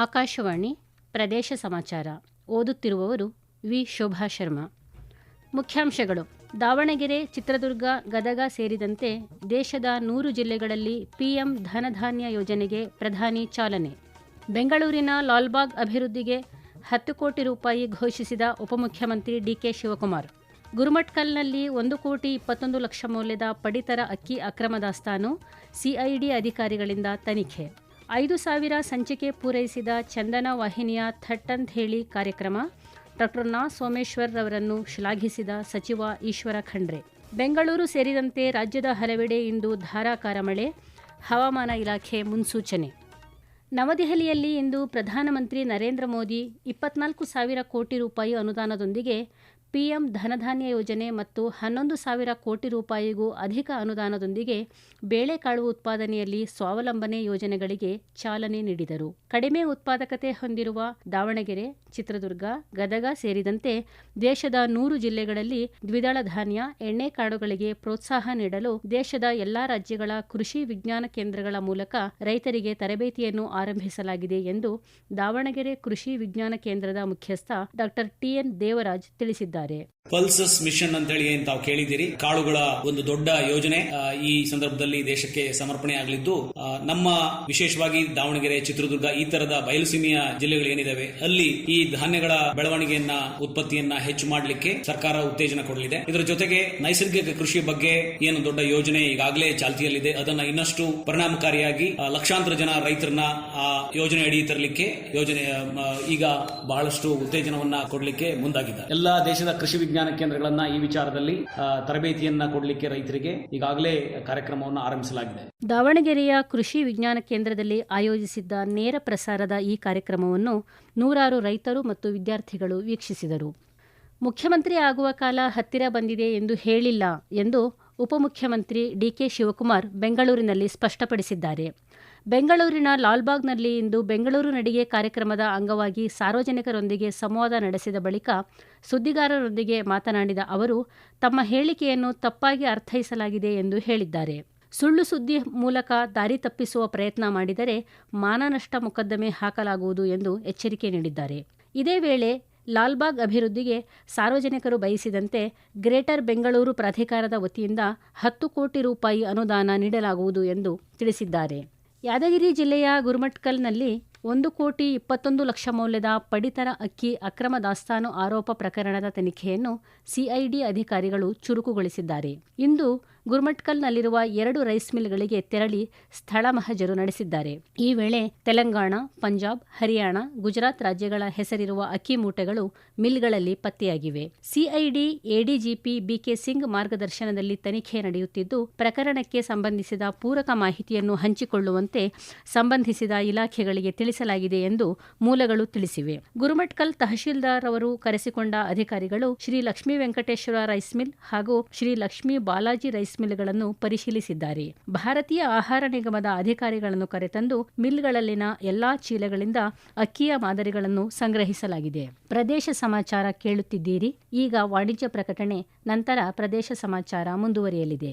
ಆಕಾಶವಾಣಿ ಪ್ರದೇಶ ಸಮಾಚಾರ. ಓದುತ್ತಿರುವವರು ವಿ. ಶೋಭಾ ಶರ್ಮಾ. ಮುಖ್ಯಾಂಶಗಳು. ದಾವಣಗೆರೆ, ಚಿತ್ರದುರ್ಗ, ಗದಗ ಸೇರಿದಂತೆ ದೇಶದ ನೂರು ಜಿಲ್ಲೆಗಳಲ್ಲಿ ಪಿಎಂ ಧನಧಾನ್ಯ ಯೋಜನೆಗೆ ಪ್ರಧಾನಿ ಚಾಲನೆ. ಬೆಂಗಳೂರಿನ ಲಾಲ್ಬಾಗ್ ಅಭಿವೃದ್ಧಿಗೆ ಹತ್ತು ಕೋಟಿ ರೂಪಾಯಿ ಘೋಷಿಸಿದ ಉಪಮುಖ್ಯಮಂತ್ರಿ ಡಿಕೆ ಶಿವಕುಮಾರ್. ಗುರುಮಟ್ಕಲ್ನಲ್ಲಿ ಒಂದು ಕೋಟಿ ಇಪ್ಪತ್ತೊಂದು ಲಕ್ಷ ಮೌಲ್ಯದ ಪಡಿತರ ಅಕ್ಕಿ ಅಕ್ರಮ ದಾಸ್ತಾನು ಸಿಐಡಿ ಅಧಿಕಾರಿಗಳಿಂದ ತನಿಖೆ. ಐದು ಸಾವಿರ ಸಂಚಿಕೆ ಪೂರೈಸಿದ ಚಂದನ ವಾಹಿನಿಯ ಥಟ್ಟಂತ್ ಹೇಳಿ ಕಾರ್ಯಕ್ರಮ, ಡಾಕ್ಟರ್ ನಾ ಸೋಮೇಶ್ವರ್ ರವರನ್ನು ಶ್ಲಾಘಿಸಿದ ಸಚಿವ ಈಶ್ವರ ಖಂಡ್ರೆ. ಬೆಂಗಳೂರು ಸೇರಿದಂತೆ ರಾಜ್ಯದ ಹಲವೆಡೆ ಇಂದು ಧಾರಾಕಾರ ಮಳೆ, ಹವಾಮಾನ ಇಲಾಖೆ ಮುನ್ಸೂಚನೆ. ನವದೆಹಲಿಯಲ್ಲಿ ಇಂದು ಪ್ರಧಾನಮಂತ್ರಿ ನರೇಂದ್ರ ಮೋದಿ ಇಪ್ಪತ್ನಾಲ್ಕು ಸಾವಿರ ಕೋಟಿ ರೂಪಾಯಿ ಅನುದಾನದೊಂದಿಗೆ ಪಿಎಂ ಧನಧಾನ್ಯ ಯೋಜನೆ ಮತ್ತು ಹನ್ನೊಂದು ಸಾವಿರ ಕೋಟಿ ರೂಪಾಯಿಗೂ ಅಧಿಕ ಅನುದಾನದೊಂದಿಗೆ ಬೇಳೆಕಾಳು ಉತ್ಪಾದನೆಯಲ್ಲಿ ಸ್ವಾವಲಂಬನೆ ಯೋಜನೆಗಳಿಗೆ ಚಾಲನೆ ನೀಡಿದರು. ಕಡಿಮೆ ಉತ್ಪಾದಕತೆ ಹೊಂದಿರುವ ದಾವಣಗೆರೆ, ಚಿತ್ರದುರ್ಗ, ಗದಗ ಸೇರಿದಂತೆ ದೇಶದ ನೂರು ಜಿಲ್ಲೆಗಳಲ್ಲಿ ದ್ವಿದಳ ಧಾನ್ಯ ಎಣ್ಣೆಕಾಳುಗಳಿಗೆ ಪ್ರೋತ್ಸಾಹ ನೀಡಲು ದೇಶದ ಎಲ್ಲಾ ರಾಜ್ಯಗಳ ಕೃಷಿ ವಿಜ್ಞಾನ ಕೇಂದ್ರಗಳ ಮೂಲಕ ರೈತರಿಗೆ ತರಬೇತಿಯನ್ನು ಆರಂಭಿಸಲಾಗಿದೆ ಎಂದು ದಾವಣಗೆರೆ ಕೃಷಿ ವಿಜ್ಞಾನ ಕೇಂದ್ರದ ಮುಖ್ಯಸ್ಥ ಡಾಕ್ಟರ್ ಟಿಎನ್ ದೇವರಾಜ್ ತಿಳಿಸಿದ್ದಾರೆ. ಪಲ್ಸಸ್ ಮಿಷನ್ ಅಂತ ಹೇಳಿ ಏನ್ ತಾವು ಕೇಳಿದಿರಿ ಕಾಳುಗಳ ಒಂದು ದೊಡ್ಡ ಯೋಜನೆ ಈ ಸಂದರ್ಭದಲ್ಲಿ ದೇಶಕ್ಕೆ ಸಮರ್ಪಣೆ ಆಗಲಿದ್ದು ನಮ್ಮ ವಿಶೇಷವಾಗಿ ದಾವಣಗೆರೆ ಚಿತ್ರದುರ್ಗ ಈ ತರದ ಬಯಲುಸೀಮೆಯ ಜಿಲ್ಲೆಗಳು ಏನಿದಾವೆ ಅಲ್ಲಿ ಈ ಧಾನ್ಯಗಳ ಬೆಳವಣಿಗೆಯನ್ನ ಉತ್ಪತ್ತಿಯನ್ನ ಹೆಚ್ಚು ಮಾಡಲಿಕ್ಕೆ ಸರ್ಕಾರ ಉತ್ತೇಜನ ಕೊಡಲಿದೆ. ಇದರ ಜೊತೆಗೆ ನೈಸರ್ಗಿಕ ಕೃಷಿ ಬಗ್ಗೆ ಏನು ದೊಡ್ಡ ಯೋಜನೆ ಈಗಾಗಲೇ ಚಾಲ್ತಿಯಲ್ಲಿದೆ ಅದನ್ನ ಇನ್ನಷ್ಟು ಪರಿಣಾಮಕಾರಿಯಾಗಿ ಲಕ್ಷಾಂತರ ಜನ ರೈತರನ್ನ ಆ ಯೋಜನೆ ಅಡಿ ತರಲಿಕ್ಕೆ ಯೋಜನೆ ಈಗ ಬಹಳಷ್ಟು ಉತ್ತೇಜನವನ್ನ ಕೊಡಲಿಕ್ಕೆ ಮುಂದಾಗಿದೆ ಎಲ್ಲಾ ದೇಶದ ಕೃಷಿ ವಿಜ್ಞಾನ ಕೇಂದ್ರಗಳನ್ನ ಈ ವಿಚಾರದಲ್ಲಿ ತರಬೇತಿಯನ್ನ ಕೊಡಲಿಕ್ಕೆ ರೈತರಿಗೆ ಈಗಾಗಲೇ ಕಾರ್ಯಕ್ರಮವನ್ನು ಆರಂಭಿಸಲಾಗಿದೆ. ದಾವಣಗೆರೆಯ ಕೃಷಿ ವಿಜ್ಞಾನ ಕೇಂದ್ರದಲ್ಲಿ ಆಯೋಜಿಸಿದ್ದ ನೇರ ಪ್ರಸಾರದ ಈ ಕಾರ್ಯಕ್ರಮವನ್ನು ನೂರಾರು ರೈತರು ಮತ್ತು ವಿದ್ಯಾರ್ಥಿಗಳು ವೀಕ್ಷಿಸಿದರು. ಮುಖ್ಯಮಂತ್ರಿ ಆಗುವ ಕಾಲ ಹತ್ತಿರ ಬಂದಿದೆ ಎಂದು ಹೇಳಿಲ್ಲ ಎಂದು ಉಪಮುಖ್ಯಮಂತ್ರಿ ಡಿಕೆ ಶಿವಕುಮಾರ್ ಬೆಂಗಳೂರಿನಲ್ಲಿ ಸ್ಪಷ್ಟಪಡಿಸಿದ್ದಾರೆ. ಬೆಂಗಳೂರಿನ ಲಾಲ್ಬಾಗ್ನಲ್ಲಿ ಇಂದು ಬೆಂಗಳೂರು ನಡಿಗೆ ಕಾರ್ಯಕ್ರಮದ ಅಂಗವಾಗಿ ಸಾರ್ವಜನಿಕರೊಂದಿಗೆ ಸಂವಾದ ನಡೆಸಿದ ಬಳಿಕ ಸುದ್ದಿಗಾರರೊಂದಿಗೆ ಮಾತನಾಡಿದ ಅವರು, ತಮ್ಮ ಹೇಳಿಕೆಯನ್ನು ತಪ್ಪಾಗಿ ಅರ್ಥೈಸಲಾಗಿದೆ ಎಂದು ಹೇಳಿದ್ದಾರೆ. ಸುಳ್ಳು ಸುದ್ದಿ ಮೂಲಕ ದಾರಿ ತಪ್ಪಿಸುವ ಪ್ರಯತ್ನ ಮಾಡಿದರೆ ಮಾನನಷ್ಟ ಮೊಕದ್ದಮೆ ಹಾಕಲಾಗುವುದು ಎಂದು ಎಚ್ಚರಿಕೆ ನೀಡಿದ್ದಾರೆ. ಇದೇ ವೇಳೆ ಲಾಲ್ಬಾಗ್ ಅಭಿವೃದ್ಧಿಗೆ ಸಾರ್ವಜನಿಕರು ಬಯಸಿದಂತೆ ಗ್ರೇಟರ್ ಬೆಂಗಳೂರು ಪ್ರಾಧಿಕಾರದ ವತಿಯಿಂದ ಹತ್ತು ಕೋಟಿ ರೂಪಾಯಿ ಅನುದಾನ ನೀಡಲಾಗುವುದು ಎಂದು ತಿಳಿಸಿದ್ದಾರೆ. ಯಾದಗಿರಿ ಜಿಲ್ಲೆಯ ಗುರುಮಟ್ಕಲ್ನಲ್ಲಿ ಒಂದು ಕೋಟಿ ಇಪ್ಪತ್ತೊಂದು ಲಕ್ಷ ಮೌಲ್ಯದ ಪಡಿತರ ಅಕ್ಕಿ ಅಕ್ರಮ ದಾಸ್ತಾನು ಆರೋಪ ಪ್ರಕರಣದ ತನಿಖೆಯನ್ನು ಸಿಐಡಿ ಅಧಿಕಾರಿಗಳು ಚುರುಕುಗೊಳಿಸಿದ್ದಾರೆ. ಇಂದು ಗುರ್ಮಟ್ಕಲ್ನಲ್ಲಿರುವ ಎರಡು ರೈಸ್ ಮಿಲ್ಗಳಿಗೆ ತೆರಳಿ ಸ್ಥಳ ಮಹಜರು ನಡೆಸಿದ್ದಾರೆ. ಈ ವೇಳೆ ತೆಲಂಗಾಣ, ಪಂಜಾಬ್, ಹರಿಯಾಣ, ಗುಜರಾತ್ ರಾಜ್ಯಗಳ ಹೆಸರಿರುವ ಅಕ್ಕಿ ಮೂಟೆಗಳು ಮಿಲ್ಗಳಲ್ಲಿ ಪತ್ತೆಯಾಗಿವೆ. ಸಿಐಡಿ, ಎಡಿಜಿಪಿ ಬಿಕೆ ಸಿಂಗ್ ಮಾರ್ಗದರ್ಶನದಲ್ಲಿ ತನಿಖೆ ನಡೆಯುತ್ತಿದ್ದು, ಪ್ರಕರಣಕ್ಕೆ ಸಂಬಂಧಿಸಿದ ಪೂರಕ ಮಾಹಿತಿಯನ್ನು ಹಂಚಿಕೊಳ್ಳುವಂತೆ ಸಂಬಂಧಿಸಿದ ಇಲಾಖೆಗಳಿಗೆ ತಿಳಿಸಲಾಗಿದೆ ಎಂದು ಮೂಲಗಳು ತಿಳಿಸಿವೆ. ಗುರುಮಟ್ಕಲ್ ತಹಶೀಲ್ದಾರ್ ಅವರು ಕರೆಸಿಕೊಂಡ ಅಧಿಕಾರಿಗಳು ಶ್ರೀ ಲಕ್ಷ್ಮೀ ವೆಂಕಟೇಶ್ವರ ರೈಸ್ ಮಿಲ್ ಹಾಗೂ ಶ್ರೀ ಲಕ್ಷ್ಮೀ ಬಾಲಾಜಿ ರೈಸ್ ಮಿಲ್ಗಳನ್ನು ಪರಿಶೀಲಿಸಿದ್ದಾರೆ. ಭಾರತೀಯ ಆಹಾರ ನಿಗಮದ ಅಧಿಕಾರಿಗಳನ್ನು ಕರೆತಂದು ಮಿಲ್ಗಳಲ್ಲಿನ ಎಲ್ಲಾ ಚೀಲಗಳಿಂದ ಅಕ್ಕಿಯ ಮಾದರಿಗಳನ್ನು ಸಂಗ್ರಹಿಸಲಾಗಿದೆ. ಪ್ರದೇಶ ಸಮಾಚಾರ ಕೇಳುತ್ತಿದ್ದೀರಿ. ಈಗ ವಾಣಿಜ್ಯ ಪ್ರಕಟಣೆ, ನಂತರ ಪ್ರದೇಶ ಸಮಾಚಾರ ಮುಂದುವರಿಯಲಿದೆ.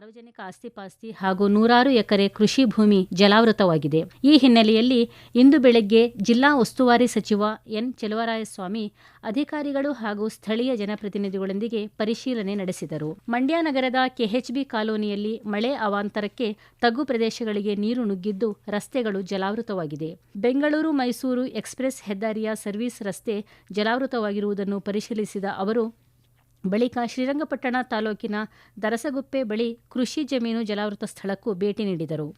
ಸಾರ್ವಜನಿಕ ಆಸ್ತಿಪಾಸ್ತಿ ಹಾಗೂ ನೂರಾರು ಎಕರೆ ಕೃಷಿ ಭೂಮಿ ಜಲಾವೃತವಾಗಿದೆ. ಈ ಹಿನ್ನೆಲೆಯಲ್ಲಿ ಇಂದು ಬೆಳಗ್ಗೆ ಜಿಲ್ಲಾ ಉಸ್ತುವಾರಿ ಸಚಿವ ಎನ್. ಚೆಲುವರಾಯಸ್ವಾಮಿ ಅಧಿಕಾರಿಗಳು ಹಾಗೂ ಸ್ಥಳೀಯ ಜನಪ್ರತಿನಿಧಿಗಳೊಂದಿಗೆ ಪರಿಶೀಲನೆ ನಡೆಸಿದರು. ಮಂಡ್ಯ ನಗರದ ಕೆಎಚ್ಬಿ ಕಾಲೋನಿಯಲ್ಲಿ ಮಳೆ ಅವಾಂತರಕ್ಕೆ ತಗ್ಗು ಪ್ರದೇಶಗಳಿಗೆ ನೀರು ನುಗ್ಗಿದ್ದು ರಸ್ತೆಗಳು ಜಲಾವೃತವಾಗಿದೆ. ಬೆಂಗಳೂರು ಮೈಸೂರು ಎಕ್ಸ್ಪ್ರೆಸ್ ಹೆದ್ದಾರಿಯ ಸರ್ವಿಸ್ ರಸ್ತೆ ಜಲಾವೃತವಾಗಿರುವುದನ್ನು ಪರಿಶೀಲಿಸಿದ ಅವರು ಬಳಿಕ ಶ್ರೀರಂಗಪಟ್ಟಣ ತಾಲೂಕಿನ ದರಸಗುಪ್ಪೆ ಬಳಿ ಕೃಷಿ ಜಮೀನು ಜಲಾವೃತ ಸ್ಥಳಕ್ಕೂ ಭೇಟಿ ನೀಡಿದರು.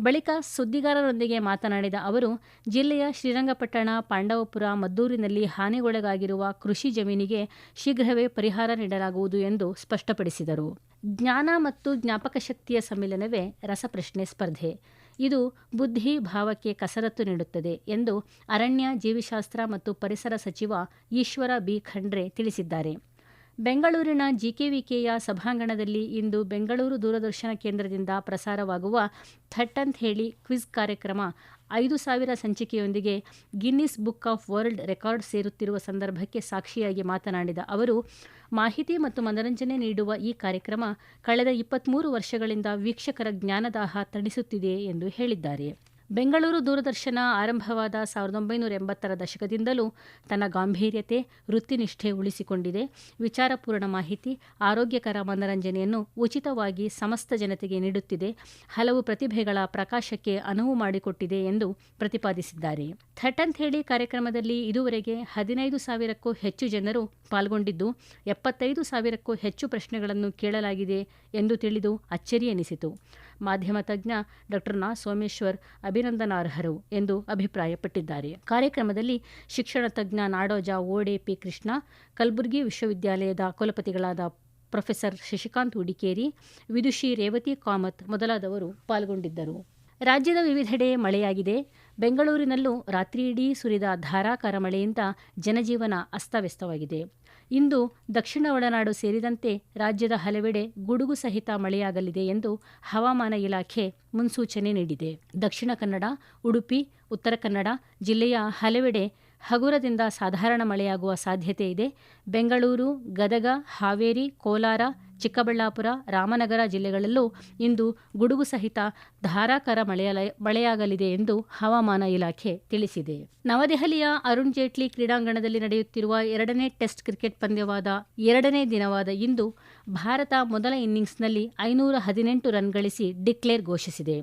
ಬಳಿಕ ಸುದ್ದಿಗಾರರೊಂದಿಗೆ ಮಾತನಾಡಿದ ಅವರು, ಜಿಲ್ಲೆಯ ಶ್ರೀರಂಗಪಟ್ಟಣ, ಪಾಂಡವಪುರ, ಮದ್ದೂರಿನಲ್ಲಿ ಹಾನಿಗೊಳಗಾಗಿರುವ ಕೃಷಿ ಜಮೀನಿಗೆ ಶೀಘ್ರವೇ ಪರಿಹಾರ ನೀಡಲಾಗುವುದು ಎಂದು ಸ್ಪಷ್ಟಪಡಿಸಿದರು. ಜ್ಞಾನ ಮತ್ತು ಜ್ಞಾಪಕ ಶಕ್ತಿಯ ಸಮ್ಮಿಲನವೇ ರಸಪ್ರಶ್ನೆ ಸ್ಪರ್ಧೆ. ಇದು ಬುದ್ಧಿ ಭಾವಕ್ಕೆ ಕಸರತ್ತು ನೀಡುತ್ತದೆ ಎಂದು ಅರಣ್ಯ, ಜೀವಿಶಾಸ್ತ್ರ ಮತ್ತು ಪರಿಸರ ಸಚಿವ ಈಶ್ವರ ಬಿ ಖಂಡ್ರೆ ತಿಳಿಸಿದ್ದಾರೆ. ಬೆಂಗಳೂರಿನ ಜಿಕೆವಿಕೆಯ ಸಭಾಂಗಣದಲ್ಲಿ ಇಂದು ಬೆಂಗಳೂರು ದೂರದರ್ಶನ ಕೇಂದ್ರದಿಂದ ಪ್ರಸಾರವಾಗುವ ಥಟ್ಟಂತ್ ಹೇಳಿ ಕ್ವಿಜ್ ಕಾರ್ಯಕ್ರಮ ಐದು ಸಾವಿರ ಸಂಚಿಕೆಯೊಂದಿಗೆ Guinness Book of World Record ಸೇರುತ್ತಿರುವ ಸಂದರ್ಭಕ್ಕೆ ಸಾಕ್ಷಿಯಾಗಿ ಮಾತನಾಡಿದ ಅವರು, ಮಾಹಿತಿ ಮತ್ತು ಮನರಂಜನೆ ನೀಡುವ ಈ ಕಾರ್ಯಕ್ರಮ ಕಳೆದ ಇಪ್ಪತ್ತ್ಮೂರು ವರ್ಷಗಳಿಂದ ವೀಕ್ಷಕರ ಜ್ಞಾನದಾಹ ತಣಿಸುತ್ತಿದೆ ಎಂದು ಹೇಳಿದ್ದಾರೆ. ಬೆಂಗಳೂರು ದೂರದರ್ಶನ ಆರಂಭವಾದ ಸಾವಿರದ ಒಂಬೈನೂರ ಎಂಬತ್ತರ ದಶಕದಿಂದಲೂ ತನ್ನ ಗಾಂಭೀರ್ಯತೆ, ವೃತ್ತಿನಿಷ್ಠೆ ಉಳಿಸಿಕೊಂಡಿದೆ. ವಿಚಾರಪೂರ್ಣ ಮಾಹಿತಿ, ಆರೋಗ್ಯಕರ ಮನರಂಜನೆಯನ್ನು ಉಚಿತವಾಗಿ ಸಮಸ್ತ ಜನತೆಗೆ ನೀಡುತ್ತಿದೆ. ಹಲವು ಪ್ರತಿಭೆಗಳ ಪ್ರಕಾಶಕ್ಕೆ ಅನುವು ಮಾಡಿಕೊಟ್ಟಿದೆ ಎಂದು ಪ್ರತಿಪಾದಿಸಿದ್ದಾರೆ. ಥಟ್ಟಂತ್ ಹೇಳಿ ಕಾರ್ಯಕ್ರಮದಲ್ಲಿ ಇದುವರೆಗೆ ಹದಿನೈದು ಸಾವಿರಕ್ಕೂ ಹೆಚ್ಚು ಜನರು ಪಾಲ್ಗೊಂಡಿದ್ದು, ಎಪ್ಪತ್ತೈದು ಸಾವಿರಕ್ಕೂ ಹೆಚ್ಚು ಪ್ರಶ್ನೆಗಳನ್ನು ಕೇಳಲಾಗಿದೆ ಎಂದು ತಿಳಿದು ಅಚ್ಚರಿ ಎನಿಸಿತು ಮಾಧ್ಯಮ ತಜ್ಞ ಡಾಕ್ಟರ್ ನಾ ಸೋಮೇಶ್ವರ್ ಅಭಿನಂದನಾರ್ಹರು ಎಂದು ಅಭಿಪ್ರಾಯಪಟ್ಟಿದ್ದಾರೆ. ಕಾರ್ಯಕ್ರಮದಲ್ಲಿ ಶಿಕ್ಷಣ ತಜ್ಞ ನಾಡೋಜ ಓಡೆ ಪಿ ಕೃಷ್ಣ, ಕಲಬುರಗಿ ವಿಶ್ವವಿದ್ಯಾಲಯದ ಕುಲಪತಿಗಳಾದ ಪ್ರೊಫೆಸರ್ ಶಶಿಕಾಂತ್ ಉಡಿಕೇರಿ, ವಿದುಷಿ ರೇವತಿ ಕಾಮತ್ ಮೊದಲಾದವರು ಪಾಲ್ಗೊಂಡಿದ್ದರು. ರಾಜ್ಯದ ವಿವಿಧೆಡೆ ಮಳೆಯಾಗಿದೆ. ಬೆಂಗಳೂರಿನಲ್ಲೂ ರಾತ್ರಿಯಿಡೀ ಸುರಿದ ಧಾರಾಕಾರ ಮಳೆಯಿಂದ ಜನಜೀವನ ಅಸ್ತವ್ಯಸ್ತವಾಗಿದೆ. ಇಂದು ದಕ್ಷಿಣ ಒಳನಾಡು ಸೇರಿದಂತೆ ರಾಜ್ಯದ ಹಲವೆಡೆ ಗುಡುಗು ಸಹಿತ ಮಳೆಯಾಗಲಿದೆ ಎಂದು ಹವಾಮಾನ ಇಲಾಖೆ ಮುನ್ಸೂಚನೆ ನೀಡಿದೆ. ದಕ್ಷಿಣ ಕನ್ನಡ, ಉಡುಪಿ, ಉತ್ತರ ಕನ್ನಡ ಜಿಲ್ಲೆಯ ಹಲವೆಡೆ ಹಗುರದಿಂದ ಸಾಧಾರಣ ಮಳೆಯಾಗುವ ಸಾಧ್ಯತೆ ಇದೆ. ಬೆಂಗಳೂರು, ಗದಗ, ಹಾವೇರಿ, ಕೋಲಾರ ಚಿಕ್ಕಬಳ್ಳಾಪುರ, ರಾಮನಗರ ಜಿಲ್ಲೆಗಳಲ್ಲೂ ಇಂದು ಗುಡುಗು ಸಹಿತ ಧಾರಾಕಾರ ಮಳೆಯಲ, ಮಳೆಯಾಗಲಿದೆ ಎಂದು ಹವಾಮಾನ ಇಲಾಖೆ ತಿಳಿಸಿದೆ. ನವದೆಹಲಿಯ ಅರುಣ್ ಜೇಟ್ಲಿ ಕ್ರೀಡಾಂಗಣದಲ್ಲಿ ನಡೆಯುತ್ತಿರುವ ಎರಡನೇ ಟೆಸ್ಟ್ ಕ್ರಿಕೆಟ್ ಪಂದ್ಯವಾದ ಎರಡನೇ ದಿನವಾದ ಇಂದು ಭಾರತ ಮೊದಲ ಇನ್ನಿಂಗ್ಸ್ನಲ್ಲಿ ಐನೂರ ಹದಿನೆಂಟು ರನ್ ಗಳಿಸಿ ಡಿಕ್ಲೇರ್ ಘೋಷಿಸಿದೆ.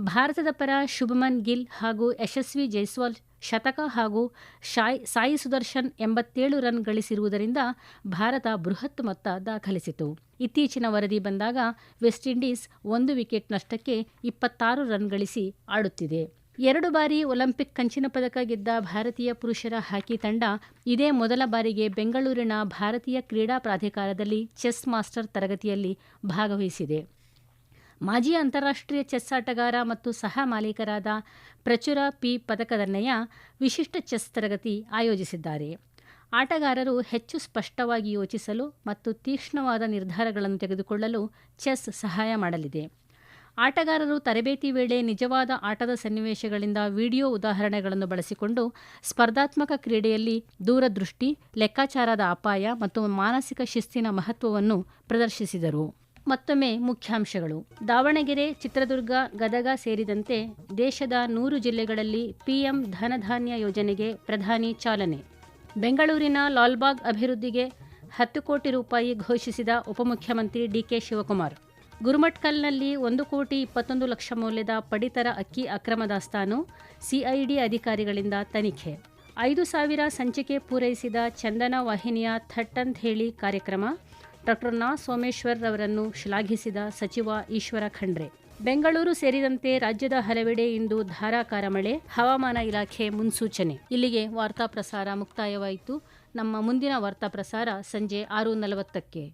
ಭಾರತದ ಪರ ಶುಭಮನ್ ಗಿಲ್ ಹಾಗೂ ಯಶಸ್ವಿ ಜೈಸ್ವಾಲ್ ಶತಕ ಹಾಗೂ ಶಾಯ್, ಸಾಯಿ ಸುದರ್ಶನ್ ಎಂಬತ್ತೇಳು ರನ್ ಗಳಿಸಿರುವುದರಿಂದ ಭಾರತ ಬೃಹತ್ ಮೊತ್ತ ದಾಖಲಿಸಿತು. ಇತ್ತೀಚಿನ ವರದಿ ಬಂದಾಗ ವೆಸ್ಟ್ ಇಂಡೀಸ್ ಒಂದು ವಿಕೆಟ್ ನಷ್ಟಕ್ಕೆ ಇಪ್ಪತ್ತಾರು ರನ್ ಗಳಿಸಿ ಆಡುತ್ತಿದೆ. ಎರಡು ಬಾರಿ ಒಲಿಂಪಿಕ್ ಕಂಚಿನ ಪದಕ ಗೆದ್ದ ಭಾರತೀಯ ಪುರುಷರ ಹಾಕಿ ತಂಡ ಇದೇ ಮೊದಲ ಬಾರಿಗೆ ಬೆಂಗಳೂರಿನ ಭಾರತೀಯ ಕ್ರೀಡಾ ಪ್ರಾಧಿಕಾರದಲ್ಲಿ ಚೆಸ್ ಮಾಸ್ಟರ್ ತರಗತಿಯಲ್ಲಿ ಭಾಗವಹಿಸಿದೆ. ಮಾಜಿ ಅಂತಾರಾಷ್ಟ್ರೀಯ ಚೆಸ್ ಆಟಗಾರ ಮತ್ತು ಸಹ ಮಾಲೀಕರಾದ ಪ್ರಚುರ ಪಿ ಪದಕದನ್ನಯ್ಯ ವಿಶಿಷ್ಟ ಚೆಸ್ ತರಗತಿ ಆಯೋಜಿಸಿದ್ದಾರೆ. ಆಟಗಾರರು ಹೆಚ್ಚು ಸ್ಪಷ್ಟವಾಗಿ ಯೋಚಿಸಲು ಮತ್ತು ತೀಕ್ಷ್ಣವಾದ ನಿರ್ಧಾರಗಳನ್ನು ತೆಗೆದುಕೊಳ್ಳಲು ಚೆಸ್ ಸಹಾಯ ಮಾಡಲಿದೆ. ಆಟಗಾರರು ತರಬೇತಿ ವೇಳೆ ನಿಜವಾದ ಆಟದ ಸನ್ನಿವೇಶಗಳಿಂದ ವಿಡಿಯೋ ಉದಾಹರಣೆಗಳನ್ನು ಬಳಸಿಕೊಂಡು ಸ್ಪರ್ಧಾತ್ಮಕ ಕ್ರೀಡೆಯಲ್ಲಿ ದೂರದೃಷ್ಟಿ, ಲೆಕ್ಕಾಚಾರದ ಅಪಾಯ ಮತ್ತು ಮಾನಸಿಕ ಶಿಸ್ತಿನ ಮಹತ್ವವನ್ನು ಪ್ರದರ್ಶಿಸಿದರು. ಮತ್ತೊಮ್ಮೆ ಮುಖ್ಯಾಂಶಗಳು. ದಾವಣಗೆರೆ, ಚಿತ್ರದುರ್ಗ, ಗದಗ ಸೇರಿದಂತೆ ದೇಶದ ನೂರು ಜಿಲ್ಲೆಗಳಲ್ಲಿ ಪಿಎಂ ಧನಧಾನ್ಯ ಯೋಜನೆಗೆ ಪ್ರಧಾನಿ ಚಾಲನೆ. ಬೆಂಗಳೂರಿನ ಲಾಲ್ಬಾಗ್ ಅಭಿವೃದ್ಧಿಗೆ ಹತ್ತು ಕೋಟಿ ರೂಪಾಯಿ ಘೋಷಿಸಿದ ಉಪಮುಖ್ಯಮಂತ್ರಿ ಡಿಕೆ ಶಿವಕುಮಾರ್. ಗುರುಮಟ್ಕಲ್ನಲ್ಲಿ ಒಂದು ಕೋಟಿ ಇಪ್ಪತ್ತೊಂದು ಲಕ್ಷ ಮೌಲ್ಯದ ಪಡಿತರ ಅಕ್ಕಿ ಅಕ್ರಮ ದಾಸ್ತಾನು ಸಿಐಡಿ ಅಧಿಕಾರಿಗಳಿಂದ ತನಿಖೆ. ಐದು ಸಾವಿರ ಸಂಚಿಕೆ ಪೂರೈಸಿದ ಚಂದನ ವಾಹಿನಿಯ ಥಟ್ಟಂತ್ ಹೇಳಿ ಕಾರ್ಯಕ್ರಮ ಡಾಕ್ಟರ್ ನಾ ಸೋಮೇಶ್ವರ್ ಅವರನ್ನು ಶ್ಲಾಘಿಸಿದ ಸಚಿವ ಈಶ್ವರ ಖಂಡ್ರೆ. ಬೆಂಗಳೂರು ಸೇರಿದಂತೆ ರಾಜ್ಯದ ಹಲವೆಡೆ ಇಂದು ಧಾರಾಕಾರ ಮಳೆ, ಹವಾಮಾನ ಇಲಾಖೆ ಮುನ್ಸೂಚನೆ. ಇಲ್ಲಿಗೆ ವಾರ್ತಾ ಪ್ರಸಾರ ಮುಕ್ತಾಯವಾಯಿತು. ನಮ್ಮ ಮುಂದಿನ ವಾರ್ತಾ ಪ್ರಸಾರ ಸಂಜೆ ಆರು ನಲವತ್ತಕ್ಕೆ.